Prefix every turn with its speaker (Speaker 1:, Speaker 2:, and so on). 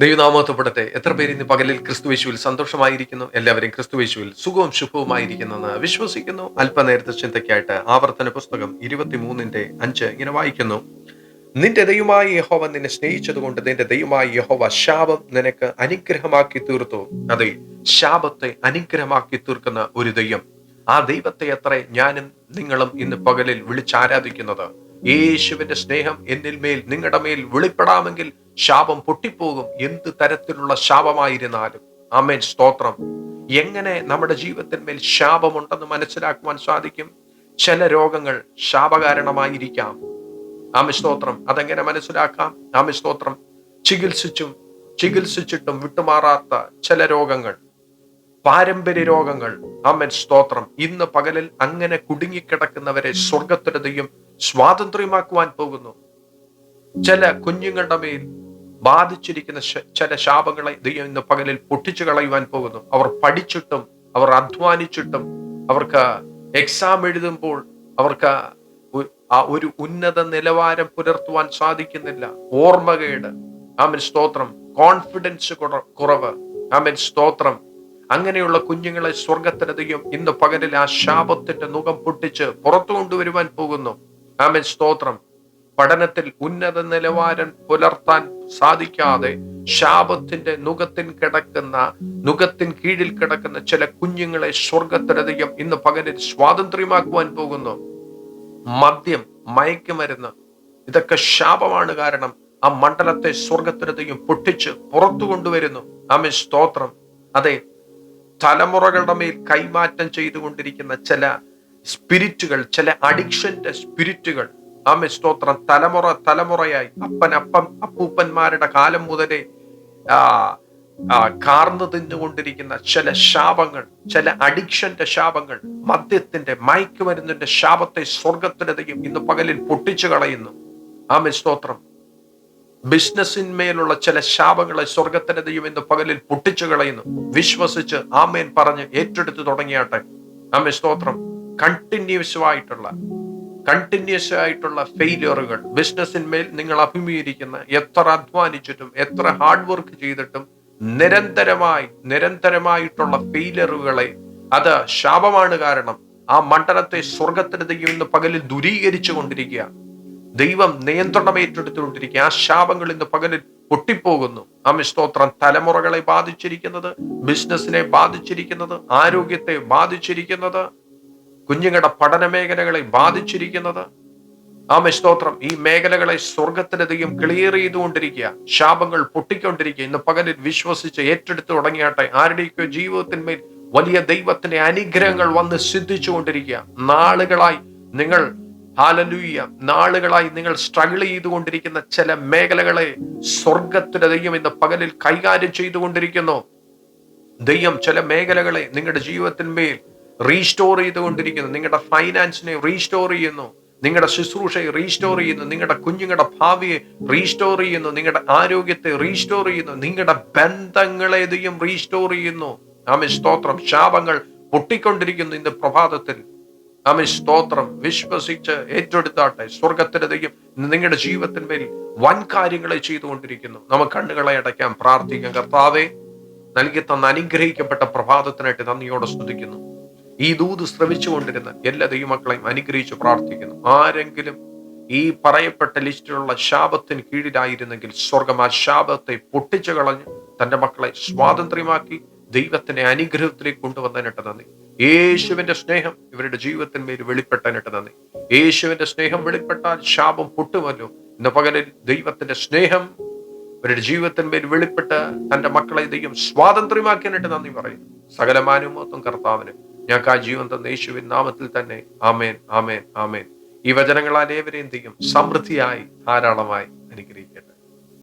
Speaker 1: ദൈവനാമത്വപ്പെടട്ടെ എത്ര പേര് ഇന്ന് പകലിൽ ക്രിസ്തുവേശുവിൽ സന്തോഷമായിരിക്കുന്നു? എല്ലാവരും ക്രിസ്തുവേശുവിൽ സുഖവും ശുഭവുമായിരിക്കുന്നെന്ന് വിശ്വസിക്കുന്നു. അല്പനേരത്തെ ചിന്തയ്ക്കായിട്ട് ആവർത്തന പുസ്തകം ഇരുപത്തിമൂന്നിന്റെ അഞ്ച് ഇങ്ങനെ വായിക്കുന്നു. നിന്റെ ദൈവമായ യഹോവ നിന്നെ സ്നേഹിച്ചതുകൊണ്ട് നിന്റെ ദൈവമായ യഹോവ ശാപം നിനക്ക് അനുഗ്രഹമാക്കി തീർത്തു. അതെ ശാപത്തെ അനുഗ്രഹമാക്കി തീർക്കുന്ന ഒരു ദൈവം. ആ ദൈവത്തെ എത്ര ഞാനും നിങ്ങളും ഇന്ന് പകലിൽ വിളിച്ചാരാധിക്കുന്നത്. യേശുവിന്റെ സ്നേഹം എന്നിൽ മേൽ നിങ്ങളുടെ മേൽ വെളിപ്പെടാമെങ്കിൽ ശാപം പൊട്ടിപ്പോകും. എന്ത് തരത്തിലുള്ള ശാപമായിരുന്നാലും. ആമേൻ. സ്തോത്രം. എങ്ങനെ നമ്മുടെ ജീവിതത്തിന്മേൽ ശാപമുണ്ടെന്ന് മനസ്സിലാക്കുവാൻ സാധിക്കും? ചില രോഗങ്ങൾ ശാപകാരണമായിരിക്കാം. ആമ സ്തോത്രം. അതെങ്ങനെ മനസ്സിലാക്കാം? ആമ സ്തോത്രം. ചികിത്സിച്ചും ചികിത്സിച്ചിട്ടും വിട്ടുമാറാത്ത ചില രോഗങ്ങൾ. പാരമ്പര്യ രോഗങ്ങൾ. ആമൻ. സ്തോത്രം. ഇന്ന് പകലിൽ അങ്ങനെ കുടുങ്ങിക്കിടക്കുന്നവരെ സ്വർഗത്തിനതയും സ്വാതന്ത്ര്യമാക്കുവാൻ പോകുന്നു. ചില കുഞ്ഞുങ്ങളുടെ മേൽ ബാധിച്ചിരിക്കുന്ന ചില ശാപങ്ങളെ ദൈവം ഇന്ന് പകലിൽ പൊട്ടിച്ചു കളയുവാൻ പോകുന്നു. അവർ പഠിച്ചിട്ടും അവർ അധ്വാനിച്ചിട്ടും അവർക്ക് എക്സാം എഴുതുമ്പോൾ അവർക്ക് ഒരു ഉന്നത നിലവാരം പുലർത്തുവാൻ സാധിക്കുന്നില്ല. ഓർമ്മകേട്. ആമൻ. സ്തോത്രം. കോൺഫിഡൻസ് കുറ- കുറവ്. ആമൻ. സ്തോത്രം. അങ്ങനെയുള്ള കുഞ്ഞുങ്ങളെ സ്വർഗത്തിനധികം ഇന്ന് പകലിൽ ആ ശാപത്തിന്റെ മുഖം പൊട്ടിച്ച് പുറത്തു കൊണ്ടുവരുവാൻ പോകുന്നു. ആമൻ സ്തോത്രം. പഠനത്തിൽ ഉന്നത നിലവാരം പുലർത്താൻ സാധിക്കാതെ ശാപത്തിന്റെ നുഖത്തിൻ കിടക്കുന്ന നുഖത്തിൻ കീഴിൽ കിടക്കുന്ന ചില കുഞ്ഞുങ്ങളെ സ്വർഗത്തിലധികം ഇന്ന് പകലിൽ സ്വാതന്ത്ര്യമാക്കുവാൻ പോകുന്നു. മദ്യം മയക്കുമരുന്ന് ഇതൊക്കെ ശാപമാണ് കാരണം ആ മണ്ഡലത്തെ സ്വർഗത്തിലധികം പൊട്ടിച്ച് പുറത്തു കൊണ്ടുവരുന്നു. ആമേ സ്തോത്രം. അതെ തലമുറകളുടെ മേൽ കൈമാറ്റം ചെയ്തുകൊണ്ടിരിക്കുന്ന ചില സ്പിരിറ്റുകൾ ചില അഡിക്ഷന്റെ സ്പിരിറ്റുകൾ. ആമെ സ്തോത്രം. തലമുറ തലമുറയായി. അപ്പൻ അപ്പം അപ്പൂപ്പന്മാരുടെ കാലം മുതലേ ആ കാർന്നു തിന്നുകൊണ്ടിരിക്കുന്ന ചില ശാപങ്ങൾ ചില അഡിക്ഷന്റെ ശാപങ്ങൾ മദ്യത്തിന്റെ മയക്കുമരുന്നിന്റെ ശാപത്തെ സ്വർഗത്തിനധികം ഇന്ന് പകലിൽ പൊട്ടിച്ചു കളയുന്നു. ആമെ സ്തോത്രം. ബിസിനസ്സിന്മേലുള്ള ചില ശാപങ്ങളെ സ്വർഗത്തിനതയും ഇന്ന് പകലിൽ പൊട്ടിച്ചു കളയുന്നു. വിശ്വസിച്ച് ആമേൻ പറഞ്ഞ് ഏറ്റെടുത്ത് തുടങ്ങിയാട്ടെ. ആമേ സ്തോത്രം. കണ്ടിന്യൂസ് ആയിട്ടുള്ള കണ്ടിന്യൂസ് ആയിട്ടുള്ള ഫെയിലിയറുകൾ ബിസിനസ്സിന്മേൽ നിങ്ങൾ അഭിമുഖീകരിക്കുന്ന എത്ര അധ്വാനിച്ചിട്ടും എത്ര ഹാർഡ് വർക്ക് ചെയ്തിട്ടും നിരന്തരമായി നിരന്തരമായിട്ടുള്ള ഫെയിലിയറുകളെ അത് ശാപമാണ് കാരണം. ആ മണ്ഡലത്തെ സ്വർഗത്തിന് ദൈവം ഇന്ന് പകലിൽ ദുരീകരിച്ചു കൊണ്ടിരിക്കുക. ദൈവം നിയന്ത്രണം ഏറ്റെടുത്തുകൊണ്ടിരിക്കുക. ആ ശാപങ്ങൾ ഇന്ന് പകലിൽ പൊട്ടിപ്പോകുന്നു. ആ സ്തോത്രം. തലമുറകളെ ബാധിച്ചിരിക്കുന്നത് ബിസിനസ്സിനെ ബാധിച്ചിരിക്കുന്നത് ആരോഗ്യത്തെ ബാധിച്ചിരിക്കുന്നത് കുഞ്ഞുങ്ങളുടെ പഠന മേഖലകളെ ബാധിച്ചിരിക്കുന്നത്. ആമ സ്തോത്രം. ഈ മേഖലകളെ സ്വർഗത്തിനധികം ക്ലിയർ ചെയ്തുകൊണ്ടിരിക്കുക. ശാപങ്ങൾ പൊട്ടിക്കൊണ്ടിരിക്കുക. ഇന്ന് പകലിൽ വിശ്വസിച്ച് ഏറ്റെടുത്ത് തുടങ്ങിയാട്ടെ. ആരുടെയൊക്കെയോ ജീവിതത്തിന്മേൽ വലിയ ദൈവത്തിന്റെ അനുഗ്രഹങ്ങൾ വന്ന് സിദ്ധിച്ചുകൊണ്ടിരിക്കുക. നാളുകളായി നിങ്ങൾ ഹാലലൂയ നാളുകളായി നിങ്ങൾ സ്ട്രഗിൾ ചെയ്തുകൊണ്ടിരിക്കുന്ന ചില മേഖലകളെ സ്വർഗത്തിന്റെ ദൈവം ഇന്ന് പകലിൽ കൈകാര്യം ചെയ്തുകൊണ്ടിരിക്കുന്നു. ദൈവം ചില മേഖലകളെ നിങ്ങളുടെ ജീവിതത്തിന്മേൽ റീസ്റ്റോർ ചെയ്തുകൊണ്ടിരിക്കുന്നു. നിങ്ങളുടെ ഫൈനാൻസിനെ റീസ്റ്റോർ ചെയ്യുന്നു. നിങ്ങളുടെ ശുശ്രൂഷയെ റീസ്റ്റോർ ചെയ്യുന്നു. നിങ്ങളുടെ കുഞ്ഞുങ്ങളുടെ ഭാവിയെ റീസ്റ്റോർ ചെയ്യുന്നു. നിങ്ങളുടെ ആരോഗ്യത്തെ റീസ്റ്റോർ ചെയ്യുന്നു. നിങ്ങളുടെ ബന്ധങ്ങളെ ഇതും റീസ്റ്റോർ ചെയ്യുന്നു. ആമി സ്തോത്രം. ശാപങ്ങൾ പൊട്ടിക്കൊണ്ടിരിക്കുന്നു ഇന്ന് പ്രഭാതത്തിൽ. ആമി സ്തോത്രം. വിശ്വസിച്ച് ഏറ്റെടുത്താട്ടെ. സ്വർഗത്തിന്റെ നിങ്ങളുടെ ജീവിതത്തിന്മേൽ വൻ കാര്യങ്ങളെ ചെയ്തുകൊണ്ടിരിക്കുന്നു. നമുക്ക് കണ്ണുകളെ അടയ്ക്കാൻ പ്രാർത്ഥിക്കാം. കർത്താവേ നൽകി തന്ന അനുഗ്രഹിക്കപ്പെട്ട പ്രഭാതത്തിനായിട്ട് നന്ദിയോടെ സ്തുതിക്കുന്നു. ഈ ദൂത് ശ്രമിച്ചുകൊണ്ടിരുന്ന എല്ലാ ദൈവമക്കളെയും അനുഗ്രഹിച്ച് പ്രാർത്ഥിക്കുന്നു. ആരെങ്കിലും ഈ പറയപ്പെട്ട ലിസ്റ്റിലുള്ള ശാപത്തിന് കീഴിലായിരുന്നെങ്കിൽ സ്വർഗം ആ ശാപത്തെ പൊട്ടിച്ചു കളഞ്ഞ് തന്റെ മക്കളെ സ്വാതന്ത്ര്യമാക്കി ദൈവത്തിന്റെ അനുഗ്രഹത്തിലേക്ക് കൊണ്ടുവന്നതിനിട്ട് നന്ദി. യേശുവിന്റെ സ്നേഹം ഇവരുടെ ജീവിതത്തിന്മേൽ വെളിപ്പെട്ടതിനിട്ട് നന്ദി. യേശുവിന്റെ സ്നേഹം വെളിപ്പെട്ടാൽ ശാപം പൊട്ടുമല്ലോ. ഇന്ന് പകലിൽ ദൈവത്തിന്റെ സ്നേഹം ഇവരുടെ ജീവിതത്തിന്മേൽ വെളിപ്പെട്ട് തന്റെ മക്കളെ ദൈവം സ്വാതന്ത്ര്യമാക്കിയാനായിട്ട് നന്ദി പറയുന്നു. സകലമാനുമോത്വം കർത്താവിന് ഞങ്ങൾക്ക് ആ ജീവൻ തന്ന യേശുവിൻ നാമത്തിൽ തന്നെ. ആമേൻ ആമേൻ ആമേൻ. ഈ വചനങ്ങൾ അനേവരെയും ദൈവം സമൃദ്ധിയായി ധാരാളമായി അനുഗ്രഹിക്കട്ടെ.